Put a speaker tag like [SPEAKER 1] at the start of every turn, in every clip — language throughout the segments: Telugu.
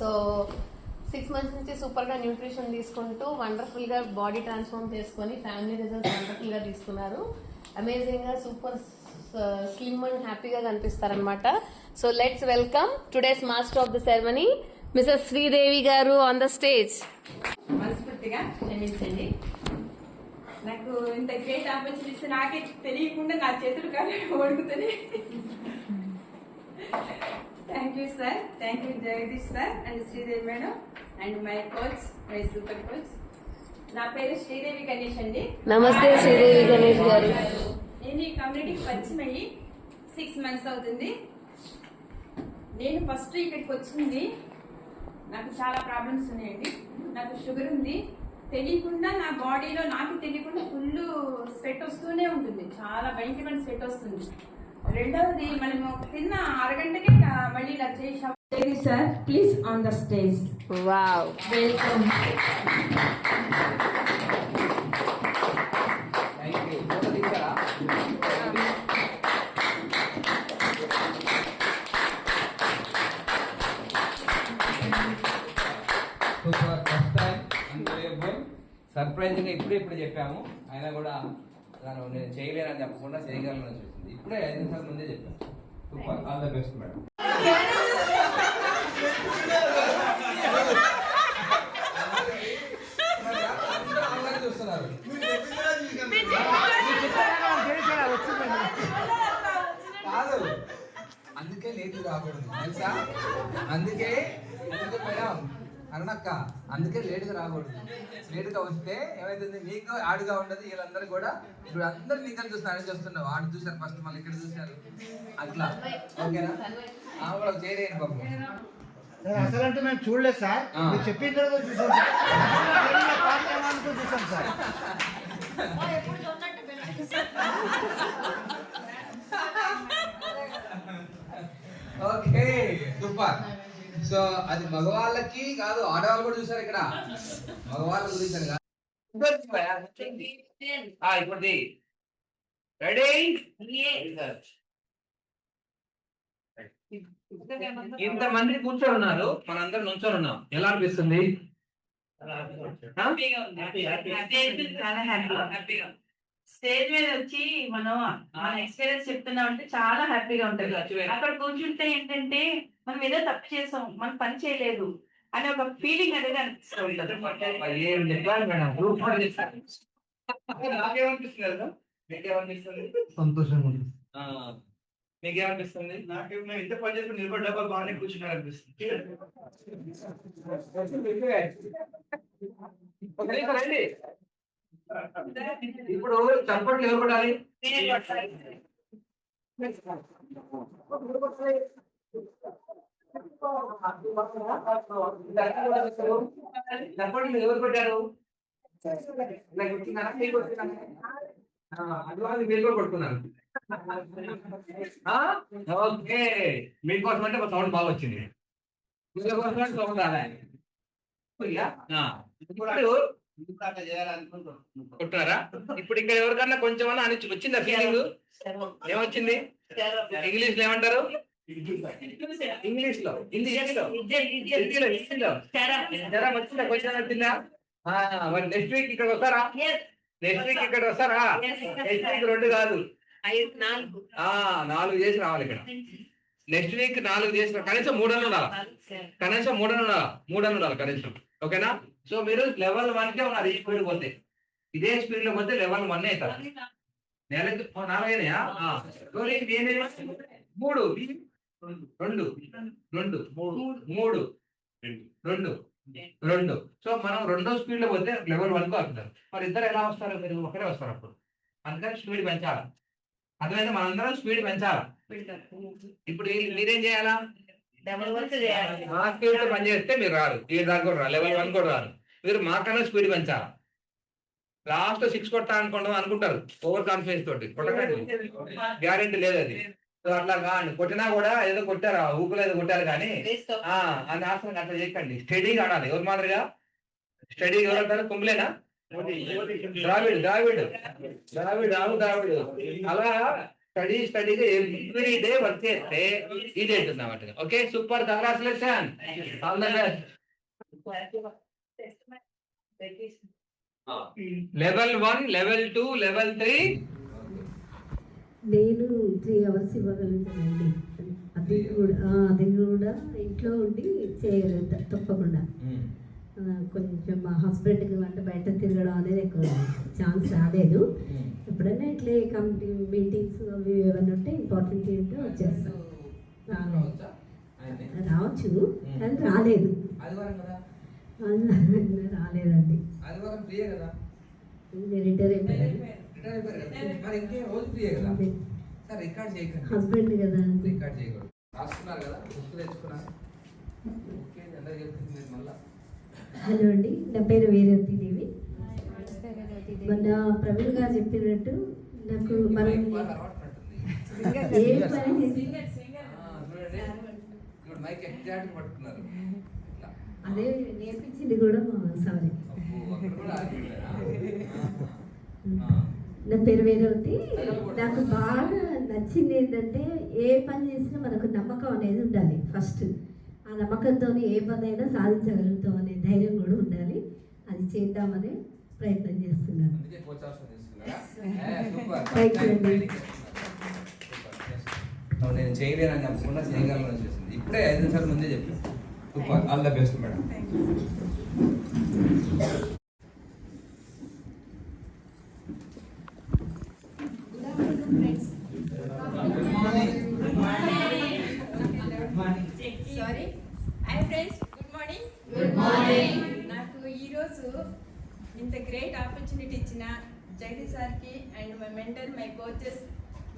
[SPEAKER 1] సో సిక్స్ మంత్స్ నుంచి సూపర్గా న్యూట్రిషన్ తీసుకుంటూ వండర్ఫుల్గా బాడీ ట్రాన్స్ఫార్మ్ చేసుకొని ఫ్యామిలీ రిజల్ట్స్ వండర్ఫుల్గా తీసుకున్నారు. అమేజింగ్గా సూపర్ స్లిమ్ అండ్ హ్యాపీగా కనిపిస్తారనమాట so let's welcome today's master of the ceremony Mrs Sridevi garu on the stage
[SPEAKER 2] మనస్ఫూర్తిగా క్షమించండి. నాకు ఇంత గ్రేట్ ఆపర్చునిటీస్ నాకే తెలియకుండా నా చేతులు కానీ ఓడుకుతుంది thank you sir thank you Jagadish sir and Sridevi madam and my coach my super coach నా పేరు శ్రీదేవి గణేష్ అండి.
[SPEAKER 1] నమస్తే శ్రీదేవి గణేష్ గారు.
[SPEAKER 2] నేను ఈ కమ్యూనిటీకి పరిచయం అయ్యి సిక్స్ మంత్స్ అవుతుంది. నేను ఫస్ట్ ఇక్కడికి వచ్చింది. నాకు చాలా ప్రాబ్లమ్స్ ఉన్నాయండి. నాకు షుగర్ ఉంది. తెలియకుండా నా బాడీలో నాకు తెలియకుండా ఫుల్ స్వెట్ వస్తూనే ఉంటుంది. చాలా భయంకరమైన స్వెట్ వస్తుంది. రెండవది మనము తిన్న అరగంటకే మళ్ళీ ఇలా చేసి sir please on the stage
[SPEAKER 1] wow
[SPEAKER 2] welcome
[SPEAKER 3] surprising ఇప్పుడే ఇప్పుడు చెప్పాము. అయినా కూడా తను నేను చేయలేనని చెప్పకుండా చేయగలను చూసింది ఇప్పుడే ఐదు నిమిషాల ముందే చెప్పాను. Super all the best madam అందుకే లేట్ రాకూడదు. తెలుసా? అందుకే అందుకే మేడం అరుణక్క అందుకే లేటుగా రాకూడదు. లేటుగా వస్తే ఏమైతుంది? నీకు ఆడుగా ఉండదు. వీళ్ళందరూ కూడా ఇప్పుడు అందరు నీకని చూస్తున్నారు చూస్తున్నావు ఆడు చూసారు ఫస్ట్ మళ్ళీ ఇక్కడ చూసారు అట్లా. ఓకేనా? ఆమె కూడా చేయలేను పాపం.
[SPEAKER 4] సార్ అసలు అంటే మేము చూడలేదు సార్. మీరు చెప్పిన తర్వాత చూసాం సార్. చూసాం సార్.
[SPEAKER 3] Okay super. సో అది మగవాళ్ళకి కాదు ఆడవాళ్ళు కూడా చూసారు ఇక్కడ. మగవాళ్ళ గురించి అని కాదు. ఆ, ఇప్పుడు రెడీ ఇంతమంది కూర్చొని ఉన్నారు. మనందరం నుంచొని ఉన్నాం. ఎలా అనిపిస్తుంది?
[SPEAKER 5] హ్యాపీగా స్టేజ్ మీద వచ్చి మనం మన ఎక్స్పీరియన్స్ చెప్తున్నాం అంటే చాలా హ్యాపీగా ఉంటది. అక్కడ కూర్చుంటే ఏంటంటే మనం ఏదో తప్పు చేసాం మనం పని చేయలేదు అనే ఒక ఫీలింగ్ అనేది అనిపిస్తూ ఉంటది.
[SPEAKER 3] ఏం చెప్పాలి మేడం. సూపర్ చెప్పారు నాకేమనిపిస్తుంది కదా మీకేమనిపిస్తుంది?
[SPEAKER 4] సంతోషంగా
[SPEAKER 3] మీకేమనిపిస్తుంది?
[SPEAKER 4] నాకేమో ఇంత పని చేసి నిలబడ్డా బాగానే కూర్చున్నారు అనిపిస్తుంది
[SPEAKER 3] రండి. ఇప్పుడు చప్పట్లు ఎవరు కొట్టాలి? చప్పట్లు ఎవరు కొట్టారు? మీరు కొట్టినారా? మీరు కూడా ఓకే. మీకోసం అంటే సౌండ్ బాగా వచ్చింది. మీకోసం అంటే సౌండ్ రాలే. ఇప్పుడు కొట్టారా? ఇప్పుడు ఇక్కడ ఎవరికన్నా కొంచెం అన్నా అని వచ్చిందా ఫీలింగ్ ఏమొచ్చింది? ఇంగ్లీష్లో ఏమంటారు? ఇంగ్లీష్లో హిందీ హిందీలో హిందీలో జ్వరం వచ్చిందా? కొంచెం వచ్చిందా? మరి నెక్స్ట్ వీక్ ఇక్కడ వస్తారా? నెక్స్ట్ వీక్ ఇక్కడ వస్తారా? నెక్స్ట్ వీక్ రెండు కాదు. ఆ నాలుగు చేసి రావాలి ఇక్కడ. నెక్స్ట్ వీక్ నాలుగు చేసిన కనీసం మూడు ఉండాలి కనీసం మూడు అన్న ఉండాలి ఉండాలి కనీసం. ఓకేనా? సో మీరు లెవెల్ వన్ కే ఉన్నారు ఈ స్పీడ్ పోతే ఇదే స్పీడ్లో పోతే లెవెల్ వన్ అవుతారు నెలకు ఇది ఏంది? మూడు. రెండు. రెండు. మూడు. రెండు. రెండు. సో మనం రెండో స్పీడ్లో పోతే లెవెల్ వన్కు వస్తారు మరి ఇద్దరు ఎలా వస్తారు? మీరు ఒకరే వస్తారు అప్పుడు. అందుకని స్పీడ్ పెంచాలి? అర్థమైతే మనందరం స్పీడ్ పెంచాలి? ఇప్పుడు మీరేం చేయాలా?
[SPEAKER 5] డబుల్ వర్క్ చేయాలి.
[SPEAKER 3] మా స్పీడ్లో పని చేస్తే మీరు రారు. ఈ దాకా కూడా రారు. లెవెల్ వన్ కూడా రారు. మీరు మాకన్నా స్పీడ్ పెంచాలి. లాస్ట్ సిక్స్ కొట్టా అనుకుంటాం అనుకుంటారు. ఓవర్ కాన్ఫిడెన్స్ తోటి. కొట్టకండి. గ్యారెంటీ లేదు అది. సో అట్లా కాండి కొట్టినా కూడా ఏదో కొట్టారు ఊపులో ఏదో కొట్టారు కానీ ఆ అని ఆసనం అట్లా చేయకండి. స్టడీగా ఆడాలి. ఎవరు మాదిరిగా? స్టడీగా ఎవరు అంటారు? కుంభలేనా ద్రావిడ్ ద్రావిడ్. ద్రావిడ్ ఆవు ద్రావిడ్. అలా స్టడీ స్టడీగా ఎవ్రీ డే వర్క్ చేస్తే ఈ డేట్ ఉందన్నమాట okay? Super. Congratulation all the best. Level one level two level three
[SPEAKER 6] నేను త్రీ అవర్స్ ఇవ్వగలుగుతానండి. అది కూడా ఆ, అది కూడా ఇంట్లో ఉండి చేయగలుగుతా తప్పకుండా. ఆ, కొంచెం మా హస్బెండ్కి అంటే బయట తిరగడం అనేది ఎక్కువ ఛాన్స్ రాలేదు. ఎప్పుడైనా ఇట్లా కమిటీ మీటింగ్స్ అవి ఏమైనా ఉంటే ఇంపార్టెంట్ ఉంటే వచ్చేస్తాం. రావచ్చు. కానీ రాలేదు.
[SPEAKER 4] ఆదివారం కదా?
[SPEAKER 6] అందువల్ల రాలేదండి.
[SPEAKER 4] ఆదివారం ఫ్రీయే కదా?
[SPEAKER 6] రిటైర్
[SPEAKER 4] అయిపోయారు. కదా? మరి ఇంకేం రోజు ఫ్రీయే కదా?
[SPEAKER 6] అదే
[SPEAKER 4] సార్ రికార్డ్ చేయకండి.
[SPEAKER 6] హస్బెండ్ కదా
[SPEAKER 4] రికార్డ్ చేయకూడదు. రాస్తున్నారు కదా? బుక్ తెచ్చుకున్నారు ఓకే అందరూ చెప్తుంది మీరు మళ్ళా.
[SPEAKER 6] హలో అండి నా పేరు వీరవతి దేవి. మొన్న ప్రవీణ్ గారు చెప్పినట్టు నాకు మనం ఏ పని
[SPEAKER 4] మైక్ ఎగ్జాక్ట్ పట్టుకున్నారు.
[SPEAKER 6] అదే నేర్పించింది కూడా మా సారీ. నా పేరు వేరవతి నాకు బాగా నచ్చింది ఏంటంటే ఏ పని చేసినా మనకు నమ్మకం అనేది ఉండాలి ఫస్ట్. ఆ నమ్మకంతో ఏ పని అయినా సాధించగలుగుతాం అనే ధైర్యం కూడా ఉండాలి. అది చేద్దామని ప్రయత్నం చేస్తున్నాను.
[SPEAKER 4] నేను చేయలేనని చెప్పకుండా చేయగలను చేసింది. ఇప్పుడే ఐదు నిమిషాల ముందే చెప్పాను. Super all the best madam
[SPEAKER 7] sorry hi friends good morning good morning నాకు ఈరోజు ఇంత గ్రేట్ ఆపర్చునిటీ ఇచ్చిన జగదీష్ సార్కి and my mentor my coaches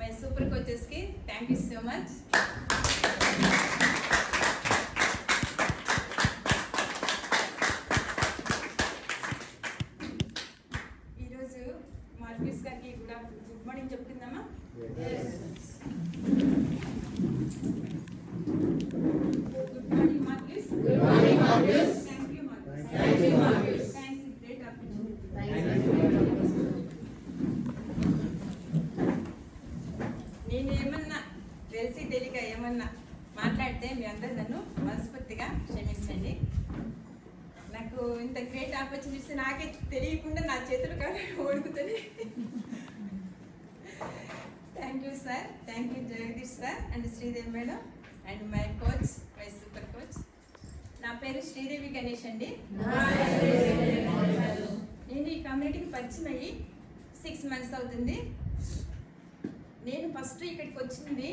[SPEAKER 7] my super కోచెస్కి thank you so much అయితే మీ అందరు నన్ను మనస్ఫూర్తిగా క్షమించండి. నాకు ఇంత గ్రేట్ ఆపర్చునిటీస్ నాకే తెలియకుండా నా చేతులు కానీ ఓడుకుతుంది thank you sir thank you Jagadish sir and Sridevi madam and my coach my super coach నా పేరు శ్రీదేవి గణేష్ అండి. నేను ఈ కమ్యూనిటీకి పరిచయం అయ్యి సిక్స్ మంత్స్ అవుతుంది. నేను ఫస్ట్ ఇక్కడికి వచ్చింది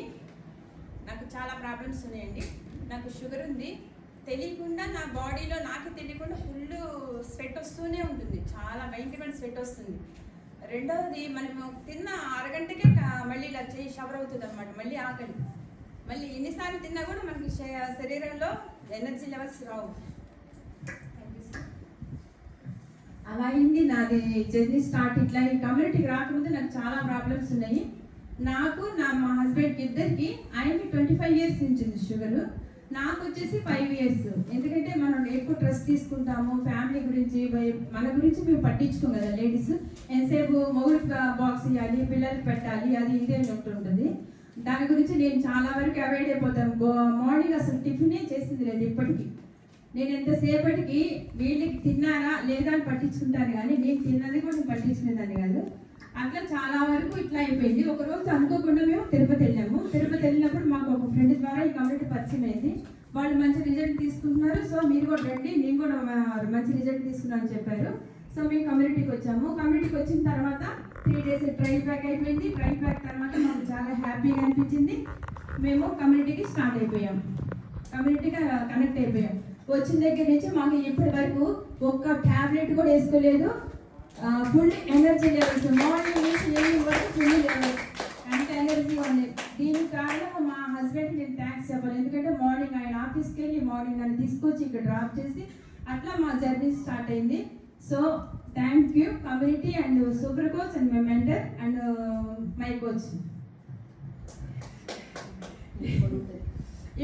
[SPEAKER 7] నాకు చాలా ప్రాబ్లమ్స్ ఉన్నాయండి. నాకు షుగర్ ఉంది. తెలియకుండా నా బాడీలో నాకు తెలియకుండా ఫుల్ స్వెట్ వస్తూనే ఉంటుంది. చాలా భయంకరమైన స్వెట్ వస్తుంది. రెండవది మనము తిన్న అరగంటకే మళ్ళీ ఇలా చేయి షవర్ అవుతుంది అనమాట మళ్ళీ ఆకలి. మళ్ళీ ఎన్నిసార్లు తిన్నా కూడా మనకి శ- శరీరంలో ఎనర్జీ లెవెల్స్ రావు.
[SPEAKER 2] అలా అయింది. నాది జర్నీ స్టార్ట్ ఇట్లా ఈ కమ్యూనిటీకి రాకముందు నాకు చాలా ప్రాబ్లమ్స్ ఉన్నాయి. నాకు నా మా హస్బెండ్కి ఇద్దరికి ఆయనకి ట్వంటీ ఫైవ్ ఇయర్స్ నుంచి ఉంది షుగర్ నాకు వచ్చేసి ఫైవ్ ఇయర్స్ ఎందుకంటే మనం ఎక్కువ ట్రస్ట్ తీసుకుంటాము ఫ్యామిలీ గురించి మన గురించి మేము పట్టించుకోం కదా లేడీస్ ఎంతసేపు మొగుడు బాక్స్ ఇవ్వాలి పిల్లలకి పెట్టాలి అది ఇదే ఉంటుంది. దాని గురించి నేను చాలా వరకు అవాయిడ్ అయిపోతాను. మార్నింగ్ అసలు టిఫినే చేసింది లేదు ఇప్పటికీ. నేను ఎంతసేపటికి వీళ్ళకి తిన్నారా లేదా అని పట్టించుకుంటాను కానీ నేను తిన్నది కూడా పట్టించుకునేదాన్ని కాదు. అట్లా చాలా వరకు ఇట్లా అయిపోయింది. ఒకరోజు అనుకోకుండా మేము తిరుపతి వెళ్ళాము. తిరుపతి వెళ్ళినప్పుడు మాకు ఒక ఫ్రెండ్ ద్వారా ఈ కమ్యూనిటీ పరిచయం అయింది. వాళ్ళు మంచి రిజల్ట్ తీసుకుంటున్నారు. సో మీరు కూడా రండి నేను కూడా మంచి రిజల్ట్ తీసుకున్నాను అని చెప్పారు. సో మేము కమ్యూనిటీకి వచ్చాము. కమ్యూనిటీకి వచ్చిన తర్వాత త్రీ డేస్ ట్రైన్ ప్యాక్ అయిపోయింది. ట్రైన్ ప్యాక్ తర్వాత మాకు చాలా హ్యాపీగా అనిపించింది. మేము కమ్యూనిటీకి స్టార్ట్ అయిపోయాం. కమ్యూనిటీగా కనెక్ట్ అయిపోయాం. వచ్చిన దగ్గర నుంచి మాకు ఇప్పటి వరకు ఒక్క టాబ్లెట్ కూడా వేసుకోలేదు. ఫుల్ ఎనర్జీ లెవెల్స్ మార్నింగ్ నుంచి ఈవినింగ్ వరకు ఫుల్ లెవెల్స్ అంత ఎనర్జీ ఉంది దీనికి కారణం మా హస్బెండ్ నేను థ్యాంక్స్ చెప్పాలి. ఎందుకంటే మార్నింగ్ ఆయన ఆఫీస్కి వెళ్ళి మార్నింగ్ నన్ను తీసుకొచ్చి ఇక్కడ డ్రాప్ చేసి అట్లా మా జర్నీ స్టార్ట్ అయింది. So thank you community and super coach and my mentor and my coach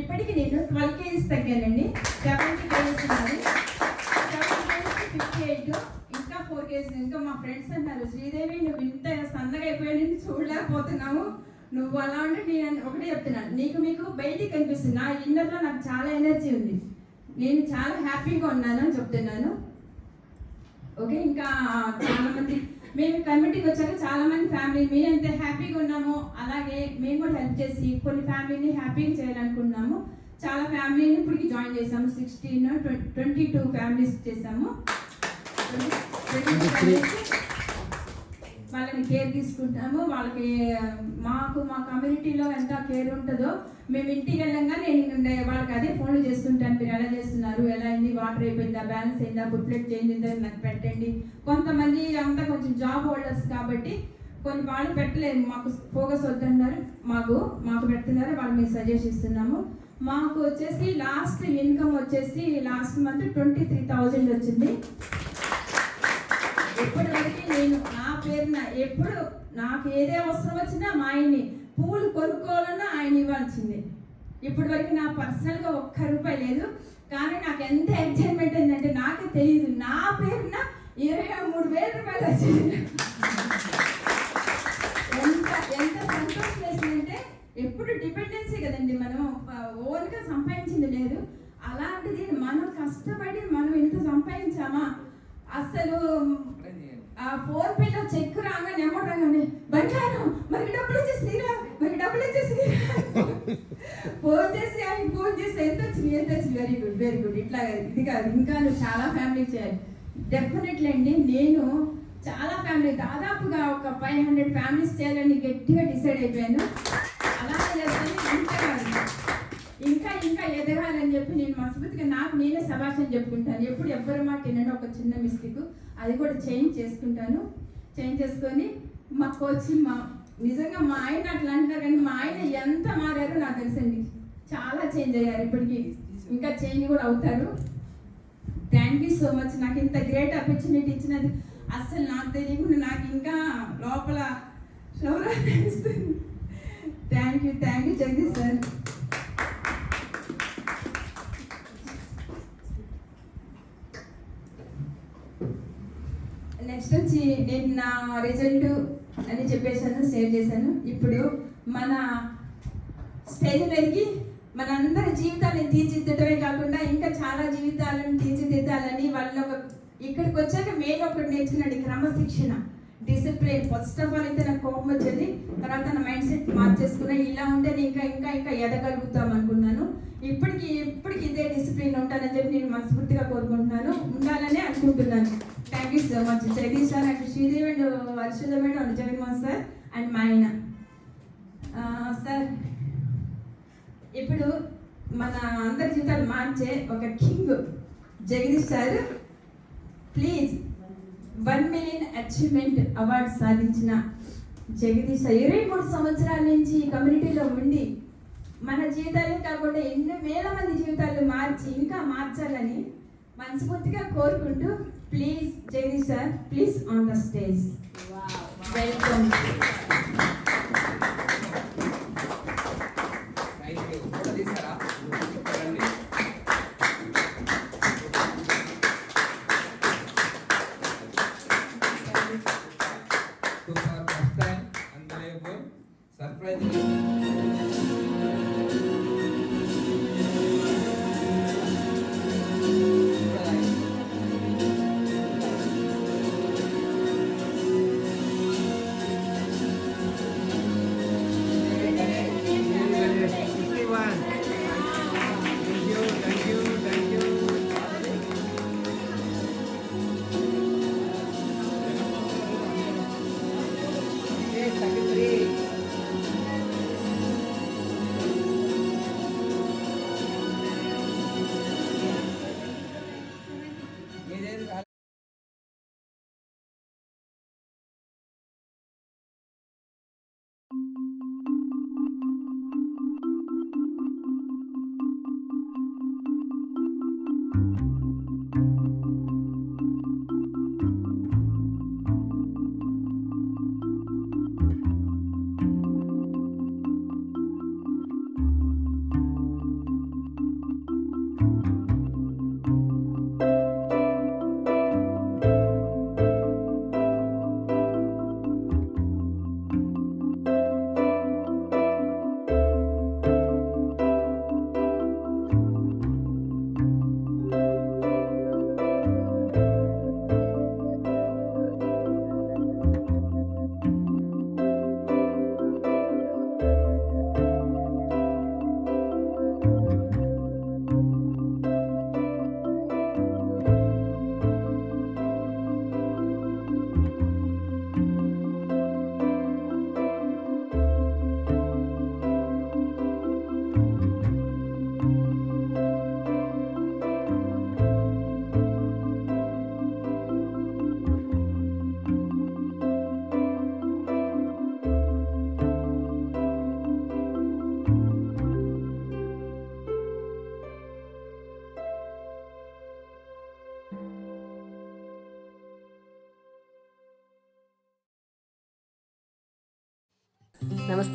[SPEAKER 2] ఇప్పటికి నేను twelve kgs తగ్గానండి. Seventy kgs seventy kgs fifty eight four kgs ఇంకా మా ఫ్రెండ్స్ అంటారు శ్రీదేవి నువ్వు ఇంత సన్నగా అయిపోయావు చూడలేకపోతున్నావు. నువ్వు అలా ఉంటే నేను ఒకటే చెప్తున్నాను నీకు మీకు బయటికి కనిపిస్తుంది. నా ఇన్నర్లో నాకు చాలా ఎనర్జీ ఉంది. నేను చాలా హ్యాపీగా ఉన్నాను అని చెప్తున్నాను. ఓకే ఇంకా చాలామంది మేము కమిటీకి వచ్చాక చాలామంది ఫ్యామిలీ మేము ఎంత హ్యాపీగా ఉన్నామో అలాగే మేము కూడా హెల్ప్ చేసి కొన్ని ఫ్యామిలీని హ్యాపీగా చేయాలనుకున్నాము చాలా ఫ్యామిలీని ఇప్పటికి జాయిన్ చేసాము సిక్స్టీన్ ట్వంటీ టూ ఫ్యామిలీస్ చేసాము వాళ్ళని కేర్ తీసుకుంటాము. వాళ్ళకి మాకు మా కమ్యూనిటీలో ఎంత కేర్ ఉంటుందో మేము ఇంటికి వెళ్ళంగానే నేను ఉండే- వాళ్ళకి అదే ఫోన్లు చేస్తుంటాను. మీరు ఎలా చేస్తున్నారు? ఎలా అయింది? వాటర్ అయిపోయిందా? బ్యాలెన్స్ అయిందా? బుక్లెట్ చేంజ్ అయిందా? నాకు పెట్టండి. కొంతమంది అంతా కొంచెం జాబ్ హోల్డర్స్ కాబట్టి కొన్ని వాళ్ళు పెట్టలేము. మాకు ఫోకస్ వద్దన్నారు. మాకు మాకు పెడుతున్నారు. వాళ్ళు మేము సజెస్ట్ ఇస్తున్నాము. మాకు వచ్చేసి లాస్ట్ ఇన్కమ్ వచ్చేసి last month twenty three thousand వచ్చింది. ఇప్పటివరకు నేను నా పేరున ఎప్పుడు నాకు ఏదే అవసరం వచ్చినా మా ఆయన్ని పూలు కొనుక్కోవాలన్నా ఆయన ఇవ్వాల్సింది. ఇప్పటి వరకు నా పర్సనల్గా ఒక్క రూపాయి లేదు. కానీ నాకు ఎంత ఎక్సైట్మెంట్ అయిందంటే నాకే తెలియదు నా పేరున ఇరవై మూడు వేల రూపాయలు వచ్చింది ఎంత ఎంత సంతోషం వేసిందంటే ఎప్పుడు డిపెండెన్సీ కదండి మనం ఓన్గా సంపాదించింది లేదు. అలాంటిది మనం కష్టపడి మనం ఇంత సంపాదించామా? అసలు ఆ ఫోన్ పేలో చెక్ రాగానే అమౌంట్ రాగానే బంగారం మనకి డబ్బులు వచ్చేసిరా మనకి డబ్బులు వచ్చేసి ఫోన్ చేసి ఆయన ఫోన్ చేసి ఎంత వచ్చింది? ఎంత వచ్చింది? Very good very good. ఇట్లా ఇది కాదు. ఇంకా నువ్వు చాలా ఫ్యామిలీ చేయాలి. డెఫినెట్లీ అండి నేను చాలా ఫ్యామిలీ దాదాపుగా ఒక ఫైవ్ హండ్రెడ్ ఫ్యామిలీస్ చేయాలని గట్టిగా డిసైడ్ అయిపోయాను. అలాగే చేస్తాను ఇంకా కాదు. ఇంకా ఇంకా ఎదగాలని చెప్పి నేను మనస్ఫూర్తిగా నాకు నేనే సభాషణ చెప్పుకుంటాను. ఎప్పుడు ఎవ్వరి మాట వినడం ఒక చిన్న మిస్టేక్. అది కూడా చేంజ్ చేసుకుంటాను. చేంజ్ చేసుకొని మా కోచ్ మా నిజంగా మా ఆయన అట్లా అంటారు కానీ మా ఆయన ఎంత మారారో నాకు తెలుసండి. చాలా చేంజ్ అయ్యారు ఇప్పటికి. ఇంకా చేంజ్ కూడా అవుతారు. థ్యాంక్ యూ సో మచ్ నాకు ఇంత గ్రేట్ ఆపర్చునిటీ ఇచ్చినది అసలు నాకు తెలియకుండా నాకు ఇంకా లోపల అనిపిస్తుంది. Thank you thank you Jagadish sir next వచ్చి నేను నా రిజల్ట్ అని చెప్పేసాను షేర్ చేశాను. ఇప్పుడు మన స్టేజ్ మీదకి మనందరి జీవితాన్ని తీర్చిదిద్దటమే కాకుండా ఇంకా చాలా జీవితాలను తీర్చిదిద్దాలని వాళ్ళు ఒక ఇక్కడికి వచ్చాక మెయిన్ ఒకటి నేర్చుకున్నాడు క్రమశిక్షణ. డిసిప్లిన్ ఫస్ట్ ఆఫ్ ఆల్ అయితే నాకు కోపం వచ్చేది. తర్వాత నా మైండ్ సెట్ మార్చేసుకున్నా. ఇలా ఉంటే నేను ఇంకా ఇంకా ఇంకా ఎదగలుగుతాం అనుకున్నాను. ఇప్పటికి ఇప్పటికి ఇదే డిసిప్లిన్ ఉంటానని చెప్పి నేను మనస్ఫూర్తిగా కోరుకుంటున్నాను. ఉండాలని అనుకుంటున్నాను. Thank you so much Jagadish sir and Sridevi and Harshada madam and Jaganmohan sir and మా ఆయన సార్ ఇప్పుడు మన అందరి జీవితాలు మార్చే ఒక king Jagadish sir. Please one million achievement award సాధించిన జగదీష్ సార్ ఇరవై మూడు సంవత్సరాల నుంచి ఈ కమ్యూనిటీలో ఉండి మన జీవితాలే కాకుండా ఎన్నో వేల మంది జీవితాలు మార్చి ఇంకా మార్చాలని మనస్ఫూర్తిగా కోరుకుంటూ please Jagadish sir please on the stage. Welcome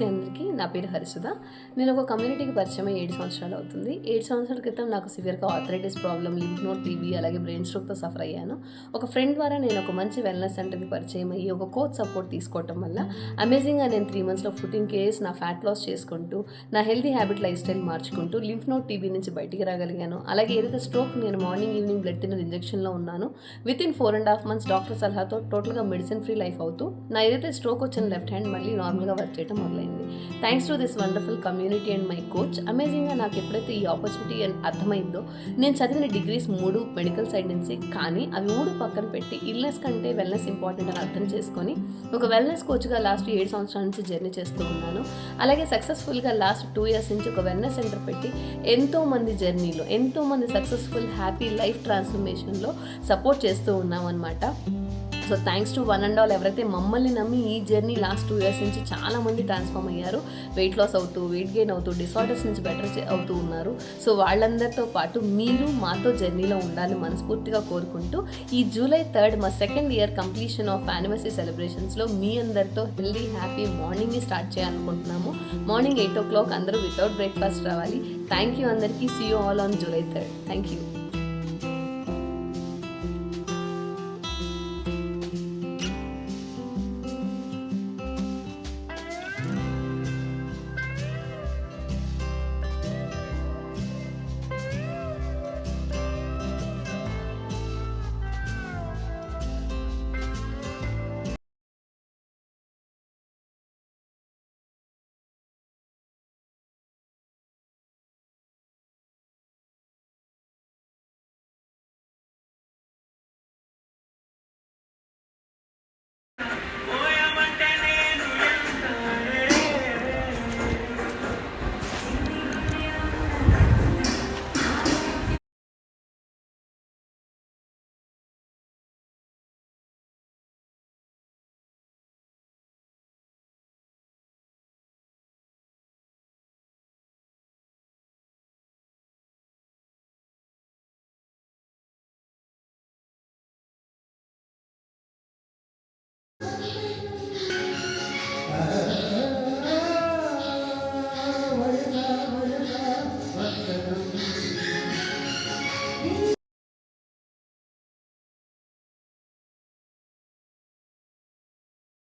[SPEAKER 1] నమస్తే అందరికీ నా పేరు హరిసుధ. నేను ఒక కమ్యూనిటీకి పరిచయం ఏడు సంవత్సరాలు అవుతుంది. ఏడు సంవత్సరాల క్రితం నాకు సివియర్గా arthritis problem lymph node TB అలాగే బ్రెయిన్ స్ట్రోక్తో సఫర్ అయ్యాను. ఒక ఫ్రెండ్ ద్వారా నేను ఒక మంచి వెల్నెస్ సెంటర్కి పరిచయం అయ్యి ఒక కోచ్ సపోర్ట్ తీసుకోవటం వల్ల అమేజింగ్గా నేను త్రీ మంత్స్లో ఫుటింగ్ కేస్ నా ఫ్యాట్ లాస్ చేసుకుంటూ నా హెల్తీ హ్యాబిట్ లైఫ్ స్టైల్ మార్చుకుంటూ లింఫ్ నోట్ టీబీ నుంచి బయటికి రాగలిగాను. అలాగే ఏదైతే స్ట్రోక్ నేను మార్నింగ్ ఈవినింగ్ బ్లడ్ తిన్న ఇంజెక్షన్లో ఉన్నాను with in four and half months doctor సలహాతో టోటల్గా మెడిసిన్ ఫ్రీ లైఫ్ అవుతూ నా ఏదైతే స్ట్రోక్ వచ్చిన లెఫ్ట్ హ్యాండ్ మళ్ళీ నార్మల్గా వర్క్ చేయడం మొదలైంది. Thanks to this wonderful community and my coach అమేజింగ్గా నాకు ఎప్పుడైతే ఈ ఆపర్చునిటీ అని అర్థమైందో నేను చదివిన డిగ్రీస్ మూడు మెడికల్ సైడ్ నుంచి కానీ అవి మూడు పక్కన పెట్టి ఇల్నెస్ కంటే వెల్నెస్ ఇంపార్టెంట్ అని అర్థం చేసుకొని ఒక వెల్నెస్ కోచ్గా లాస్ట్ ఏడు సంవత్సరాల నుంచి జర్నీ చేస్తూ ఉన్నాను. అలాగే సక్సెస్ఫుల్గా లాస్ట్ టూ ఇయర్స్ నుంచి ఒక వెల్నెస్ సెంటర్ పెట్టి ఎంతోమంది జర్నీలో ఎంతో మంది సక్సెస్ఫుల్ హ్యాపీ లైఫ్ ట్రాన్స్ఫర్మేషన్లో సపోర్ట్ చేస్తూ ఉన్నాం అనమాట so thanks to one and all ఎవరైతే మమ్మల్ని నమ్మి ఈ జర్నీ లాస్ట్ టూ ఇయర్స్ నుంచి చాలా మంది ట్రాన్స్ఫార్మ్ అయ్యారు వెయిట్ లాస్ అవుతూ వెయిట్ గెయిన్ అవుతూ డిసార్డర్స్ నుంచి బెటర్ అవుతూ ఉన్నారు. సో వాళ్ళందరితో పాటు మీరు మాతో జర్నీలో ఉండాలని మనస్ఫూర్తిగా కోరుకుంటూ ఈ జూలై థర్డ్ మా second year completion of anniversary సెలబ్రేషన్స్లో మీ అందరితో హెల్దీ హ్యాపీ మార్నింగ్ని స్టార్ట్ చేయాలనుకుంటున్నాము. మార్నింగ్ ఎయిట్ ఓ క్లాక్ అందరూ వితౌట్ బ్రేక్ఫాస్ట్ రావాలి. థ్యాంక్ యూ అందరికీ. See you all on July third thank you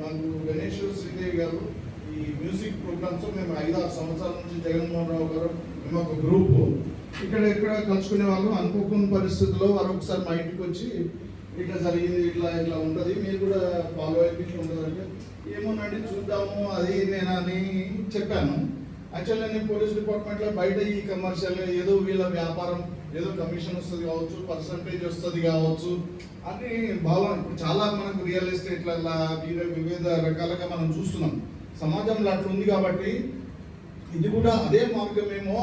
[SPEAKER 8] నాకు గణేష్ శ్రీదేవి గారు ఈ మ్యూజిక్ ప్రోగ్రామ్స్ మేము ఐదు ఆరు సంవత్సరాల నుంచి జగన్మోహన్ రావు గారు మేము ఒక గ్రూప్. ఇక్కడ ఇక్కడ కలుసుకునే వాళ్ళు అనుకోకున్న పరిస్థితుల్లో వారు ఒకసారి మా ఇంటికి వచ్చి ఇట్లా జరిగింది ఇట్లా ఇట్లా ఉంటుంది మీరు కూడా ఫాలో అయితే ఇట్లా ఉంటుంది ఏమోనండి చూద్దాము అది నేను అని చెప్పాను. యాక్చువల్గా నేను పోలీస్ డిపార్ట్మెంట్లో బయట ఈ కమర్షియల్ ఏదో వీళ్ళ వ్యాపారం ఏదో కమిషన్ వస్తుంది కావచ్చు పర్సంటేజ్ వస్తుంది కావచ్చు అని భావన ఇప్పుడు చాలా మనకు రియల్ ఎస్టేట్లలో వివిధ వివిధ రకాలుగా మనం చూస్తున్నాం. సమాజంలో అట్లా ఉంది కాబట్టి ఇది కూడా అదే మార్గమేమో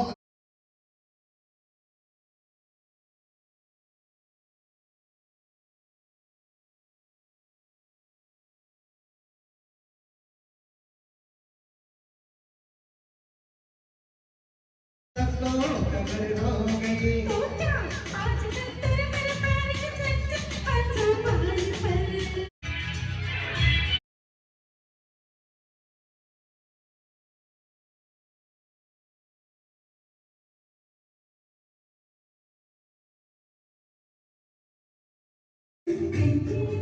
[SPEAKER 2] Thank you.